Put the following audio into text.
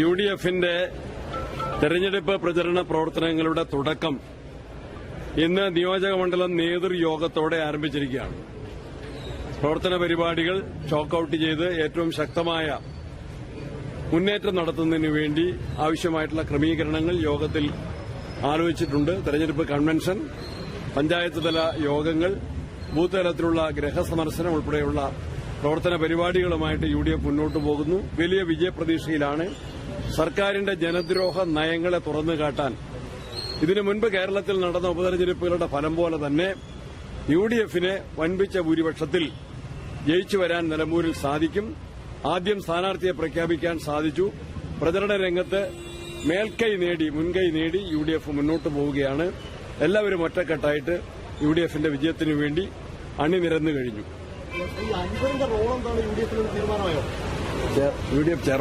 U D എഫിന്റെ തെരഞ്ഞെടുപ്പ് പ്രചരണ പ്രവർത്തനങ്ങളുടെ തുടക്കം ഇന്ന് നിയോജകമണ്ഡലം നേതൃയോഗത്തോടെ ആരംഭിച്ചിരിക്കുകയാണ്. പ്രവർത്തന പരിപാടികൾ ചോക്കൌട്ട് ചെയ്ത് ഏറ്റവും ശക്തമായ മുന്നേറ്റം നടത്തുന്നതിന് വേണ്ടി ആവശ്യമായിട്ടുള്ള ക്രമീകരണങ്ങൾ യോഗത്തിൽ ആലോചിച്ചിട്ടുണ്ട്. തെരഞ്ഞെടുപ്പ് കൺവെൻഷൻ പഞ്ചായത്ത് തല യോഗങ്ങൾ ബൂത്ത് തലത്തിലുള്ള ഗ്രഹസന്ദർശനം ഉൾപ്പെടെയുള്ള പ്രവർത്തന പരിപാടികളുമായിട്ട് യു മുന്നോട്ട് പോകുന്നു. വലിയ വിജയപ്രതീക്ഷയിലാണ് സർക്കാരിന്റെ ജനദ്രോഹ നയങ്ങളെ തുറന്നു കാട്ടാൻ ഇതിനു മുൻപ് കേരളത്തിൽ നടന്ന ഉപതെരഞ്ഞെടുപ്പുകളുടെ ഫലം പോലെ തന്നെ യു ഡി എഫിന് വൻപിച്ച ഭൂരിപക്ഷത്തിൽ ജയിച്ചു വരാൻ നിലമ്പൂരിൽ സാധിക്കും. ആദ്യം സ്ഥാനാർത്ഥിയെ പ്രഖ്യാപിക്കാൻ സാധിച്ചു. പ്രചരണ രംഗത്ത് മേൽക്കൈ നേടി മുൻകൈ നേടി യു ഡി എഫ് മുന്നോട്ട് പോവുകയാണ്. എല്ലാവരും ഒറ്റക്കെട്ടായിട്ട് യു ഡി എഫിന്റെ വിജയത്തിനു വേണ്ടി അണിനിരന്നു കഴിഞ്ഞു. U D F chairman